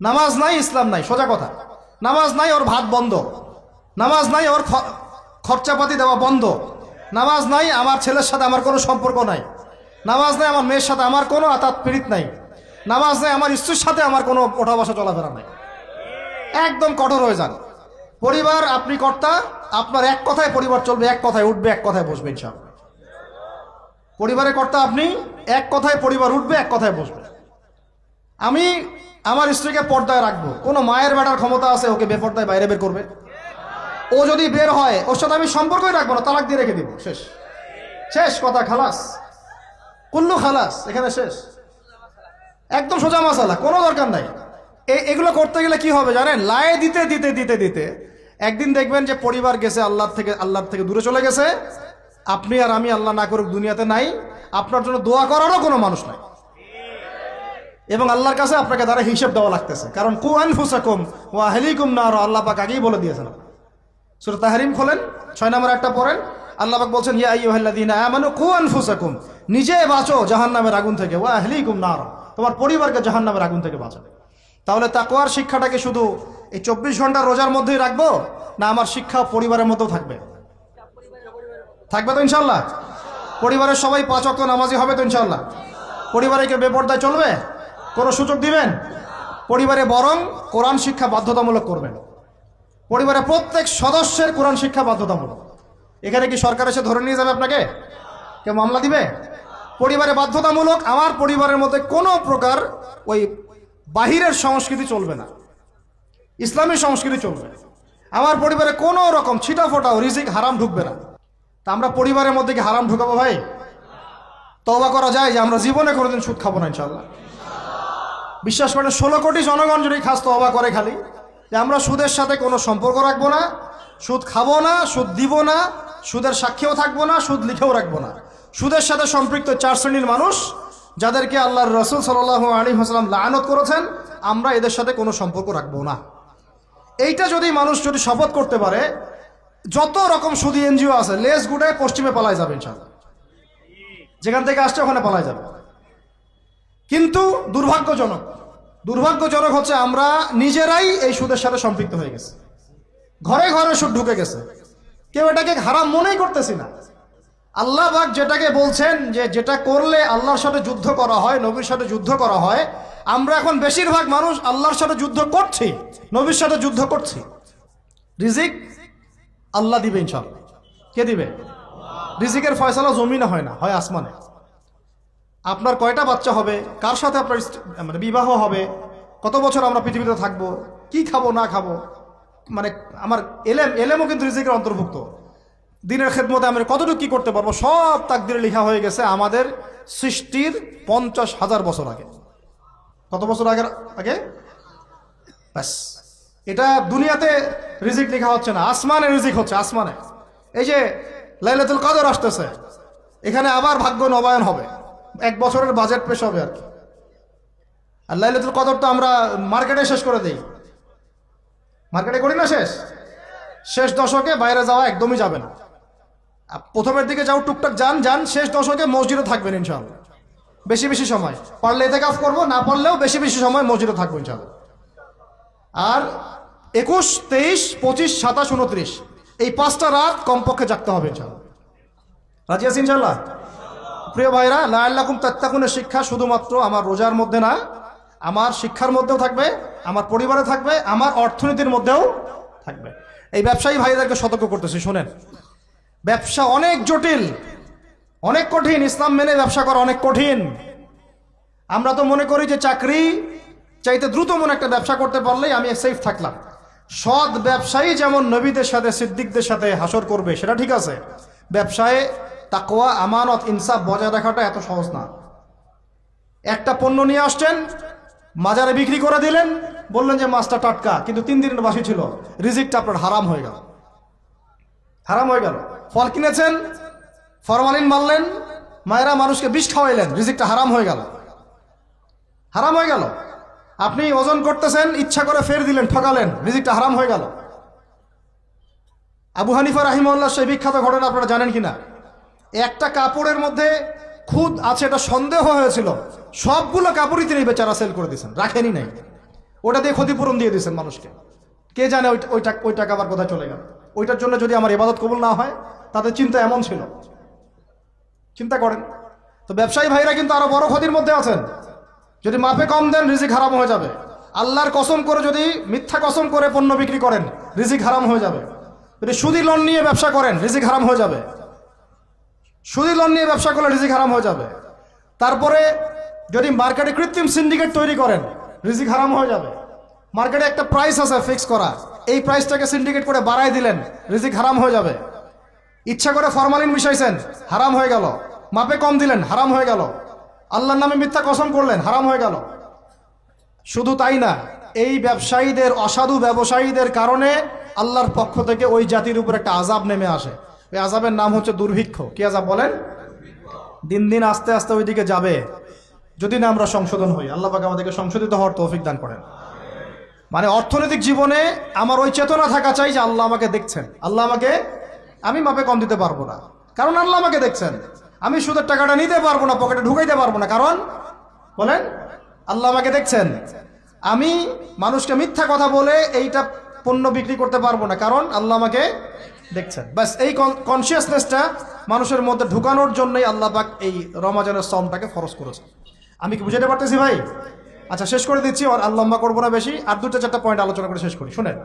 নামাজ নাই, ইসলাম নাই, সোজা কথা। নামাজ নাই, ওর ভাত বন্ধ। নামাজ নাই, ওর খরচাপাতি দেওয়া বন্ধ। নামাজ নাই, আমার ছেলের সাথে আমার কোনো সম্পর্ক নাই। নামাজ নাই, আমার মেয়ের সাথে আমার কোনো আতাত পীড়িত নাই। নামাজ নাই, আমার স্ত্রীর সাথে আমার কোনো ওঠা বসা চলাফেরা নাই। একদম কঠোর হয়ে যান। পরিবার, আপনি কর্তা, আপনার এক কথায় পরিবার চলবে, এক কথায় উঠবে, এক কথায় বসবে ইনশাআল্লাহ। পরিবারের কর্তা আপনি, এক কথায় পরিবার উঠবে, এক কথায় বসবে। আমি আমার স্ত্রীকে পর্দায় রাখব। কোনো মায়ের বেটার ক্ষমতা আছে, ওকে বেপর্দায় বাইরে বের করবে? ও যদি বের হয়, ওর সাথে আমি সম্পর্কই রাখব না, তালাক দিয়ে রেখে দিব। শেষ। শেষ কথা, খালাস। কুল্লু খালাস, এখানে শেষ। একদম সোজা মশালা কোনো দরকার নাই। এগুলো করতে গেলে কি হবে জানেন? লায়ে দিতে দিতে দিতে দিতে। একদিন দেখবেন যে পরিবার গেছে আল্লাহর থেকে আল্লাহর থেকে দূরে চলে গেছে। আপনি আর আমি আল্লাহ না করুক দুনিয়াতে নাই। আপনার জন্য দোয়া করারও কোনো মানুষ নাই। এবং আল্লাহর কাছে আপনাকে তারা হিসেব দেওয়া লাগতেছে। কারণ কুয়ান ফুসাকুম ওয়া হেলিকুম না আরও আল্লাহ পাক আগেই বলে দিয়েছেন। সুরা তাহারিম খোলেন, ছয় নম্বর একটা পড়েন, আল্লাহ পাক বলছেন, ইয়া আইয়ুহাল্লাযীনা আমানু কু আনফুসাকুম, নিজে বাঁচো জাহান্নামের আগুন থেকে, ওয়া আহলিকুম নার, তোমার পরিবারকে জাহান্নামের আগুন থেকে বাঁচো তাহলে তাকওয়ার শিক্ষাটাকে শুধু এই চব্বিশ ঘণ্টা রোজার মধ্যেই রাখব, না আমার শিক্ষা পরিবারের মধ্যেও থাকবে? থাকবে তো ইনশাল্লাহ পরিবারের সবাই পাঁচ অক্ট নামাজি হবে তো ইনশাল্লাহ পরিবারে কেউ বেপর্দায় চলবে? কোনো সুযোগ দিবেন? পরিবারে বরং কোরআন শিক্ষা বাধ্যতামূলক করবেন। পরিবারের প্রত্যেক সদস্যের কোরআন শিক্ষা বাধ্যতামূলক। এখানে কি সরকার এসে ধরে নিয়ে যাবে আপনাকে? কেউ মামলা দিবে? পরিবারে বাধ্যতামূলক, আমার পরিবারের মধ্যে কোনো প্রকার ওই বাহিরের সংস্কৃতি চলবে না। ইসলামী সংস্কৃতি চলবে আমার পরিবারে কোনো রকম ছিটা ফোটাও রিজিক, হারাম ঢুকবে না। তা আমরা পরিবারের মধ্যে কি হারাম ঢুকাবো ভাই? তবা করা যায় যে আমরা জীবনে কোনোদিন সুদ খাব না ইনশাল্লাহ বিশ্বাস করেন, ষোলো কোটি জনগণ যদি খাস তবা করে খালি, যে আমরা সুদের সাথে কোনো সম্পর্ক রাখব না, সুদ খাব না, সুদ দিব না, সুদের সাক্ষীও থাকব না, সুদ লিখেও রাখব না। সুদের সাথে সম্পৃক্ত চার শ্রেণির মানুষ, যাদেরকে আল্লাহর রসুল সাল আলী হাসলাম লায়নত করেছেন, আমরা এদের সাথে কোনো সম্পর্ক রাখব না। এইটা যদি মানুষ যদি শপথ করতে পারে, যত রকম সুদী এনজিও আছে, লেস গুডে পশ্চিমে পালায় যাবে ইনশাল্লাহ যেখান থেকে আসছে ওখানে পালায় যাবে। কিন্তু দুর্ভাগ্যজনক দুর্ভাগ্যজনক হচ্ছে আমরা নিজেরাই এই সুদের সাথে সম্পৃক্ত হয়ে গেছে। ঘরে ঘরে সুদ ঢুকে গেছে। কেউ এটাকে হারাম মনেই করতেছি না। আল্লাহ বাক যেটাকে বলছেন যে যেটা করলে আল্লাহর সাথে যুদ্ধ করা হয়, নবীর সাথে যুদ্ধ করা হয়, আমরা এখন বেশিরভাগ মানুষ আল্লাহর সাথে যুদ্ধ করছি, নবীর সাথে যুদ্ধ করছি। রিজিক আল্লাহ দিবে ইনশাল্লাহ কে দিবে? রিজিকের ফয়সালা জমিনে হয় না, হয় আসমানে। আপনার কয়টা বাচ্চা হবে? কার সাথে আপনার মানে বিবাহ হবে? কত বছর আমরা পৃথিবীতে থাকব? কি খাব, না খাব? মানে আমার এলেম এলেমও কিন্তু রিজিকের অন্তর্ভুক্ত। দিনের খেদমতে আমরা কতটুকু কি করতে পারব? সব তাকদিরে লেখা হয়ে গেছে আমাদের সৃষ্টির পঞ্চাশ হাজার বছর আগে। কত বছর আগের আগে? ব্যাস। এটা দুনিয়াতে রিজিক লেখা হচ্ছে না। আসমানে রিজিক হচ্ছে, আসমানে। এই যে লাইলাতুল কাদর আসতেছে। এখানে আবার ভাগ্য নবায়ন হবে। এক বছরের বাজেট পেশ হবে আর কি। আর লাইলাতুল কদর তো আমরা মার্কেটে শেষ করে দিই। মার্কেটে করি না শেষ? শেষ দশকে বাইরে যাওয়া একদমই যাবে না। প্রথমের দিকে যাও, টুকটাক যান যান, শেষ দশকে মসজিদে থাকবেন ইনশাআল্লাহ। বেশি বেশি সময়। পারলে এতে কাজ করব, না পারলেও বেশি বেশি সময় মসজিদে থাকব ইনশাআল্লাহ। আর একুশ, তেইশ, পঁচিশ, সাতাশ, উনত্রিশ, এই পাঁচটা রাত কমপক্ষে জাগতে হবে ইনশাআল্লাহ। রাজি আছি ইনশাআল্লাহ? প্রিয় ভাইরা লাল্লাকুম তাত্তাকুনের শিক্ষা শুধুমাত্র আমার রোজার মধ্যে না, আমার শিক্ষার মধ্যেও থাকবে, আমার পরিবারে থাকবে, আমার অর্থনীতির মধ্যেও থাকবে। এই ব্যবসায়ী ভাইদেরকে সতর্ক করতেছি, শোনেন। ব্যবসা অনেক জটিল, অনেক কঠিন, ইসলাম মেনে ব্যবসা করা অনেক কঠিন। আমরা তো মনে করি যে চাকরি চাইতে দ্রুত মনে একটা ব্যবসা করতে পারলেই আমি সেফ থাকলাম। সৎ ব্যবসায়ী যেমন নবীদের সাথে, সিদ্দিকদের সাথে হাসর করবে, সেটা ঠিক আছে। ব্যবসায় তাকোয়া আমানত, ইনসাফ বজায় রাখাটা এত সহজ না। একটা পণ্য নিয়ে আসছেন, মাজারে বিক্রি করে দিলেন, বললেন যে মাছটা টাটকা, কিন্তু তিন দিনের বাসি ছিল। রিজিকটা আপনার হারাম হয়ে গেল। হারাম হয়ে গেল। ফল কিনেছেন, ফরমালিন মারলেন, মায়েরা মানুষকে বিষ খাওয়াইলেন, রিজিকটা হারাম হয়ে গেল। হারাম হয়ে গেল। আপনি ওজন করতেছেন, ইচ্ছা করে ফের দিলেন, ঠকালেন, রিজিকটা হারাম হয়ে গেল। আবু হানিফা রাহিমউল্লাহ সেই বিখ্যাত ঘটনা আপনারা জানেন কিনা? একটা কাপড়ের মধ্যে খুদ আছে, এটা সন্দেহ হয়েছিল। সবগুলো কাপড়ই তিনি বেচারা সেল করে দিয়েছেন রাখেনি নাই। ওটা দিয়ে ক্ষতিপূরণ দিয়ে দিয়েছেন মানুষকে। কে জানে ওই ওই টাকা ওই টাকা আবার কোথায় চলে গেল? ওইটার জন্য যদি আমার ইবাদত কবুল না হয়, তাদের চিন্তা এমন ছিল। চিন্তা করেন। তো ব্যবসায়ী ভাইরা কিন্তু আরও বড় ক্ষতির মধ্যে আছেন। যদি মাপে কম দেন, রিজিক হারাম হয়ে যাবে। আল্লাহর কসম করে যদি মিথ্যা কসম করে পণ্য বিক্রি করেন, রিজিক হারাম হয়ে যাবে। যদি সুদি লোন নিয়ে ব্যবসা করেন, রিজিক হারাম হয়ে যাবে। সুদি লোন নিয়ে ব্যবসা করলে রিজিক হারাম হয়ে যাবে। তারপরে যদি মার্কেটে কৃত্রিম সিন্ডিকেট তৈরি করেন, রিজিক হারাম হয়ে যাবে। মার্কেটে একটা প্রাইস আছে ফিক্স করা। এই প্রাইসটাকে সিন্ডিকেট করে বাড়ায় দিলেন, রিজিক হারাম হয়ে যাবে। ইচ্ছা করে ফরমালিন মিশাইছেন, হারাম হয়ে গেল। মাপে কম দিলেন, হারাম হয়ে গেল। আল্লাহর নামে মিথ্যা কসম করলেন, হারাম হয়ে গেল। শুধু তাই না, এই ব্যবসায়ীদের, অসাধু ব্যবসায়ীদের কারণে আল্লাহর পক্ষ থেকে ওই জাতির উপর একটা আজাব নেমে আসে। ওই আজাবের নাম হচ্ছে দুর্ভিক্ষ। কি আজাব বলেন? দিন দিন আস্তে আস্তে ওইদিকে যাবে। যদি না আমরা সংশোধন হই। আল্লাহ পাক আমাদেরকে সংশোধিত হওয়ার তৌফিক দান করেন। মানে অর্থনৈতিক জীবনে আমার ওই চেতনা থাকা চাই যে আল্লাহ আমাকে দেখছেন। আল্লাহ আমাকে, আমি মাপে কম দিতে পারব না। কারণ আল্লাহ আমাকে দেখছেন। আমি সুদের টাকাটা নিতে পারব না, পকেটে ঢুকাইতে পারব না। কারণ, বলেন, আল্লাহ আমাকে দেখছেন। আমি মানুষকে মিথ্যা কথা বলে এইটা পণ্য বিক্রি করতে পারব না। কারণ আল্লাহ আমাকে দেখছেন। বাস এই কনসিয়াসনেসটা মানুষের মধ্যে ঢুকানোর জন্যই আল্লাহ পাক এই রমাজানের সমটাকে ফরজ করেছে আমি কি বুঝাতে পারতেছি ভাই? আচ্ছা শেষ করে দিচ্ছি, আর আল্লাহ করব না বেশি। আর দুটো চারটা পয়েন্ট আলোচনা করে শেষ করি। শুনেন।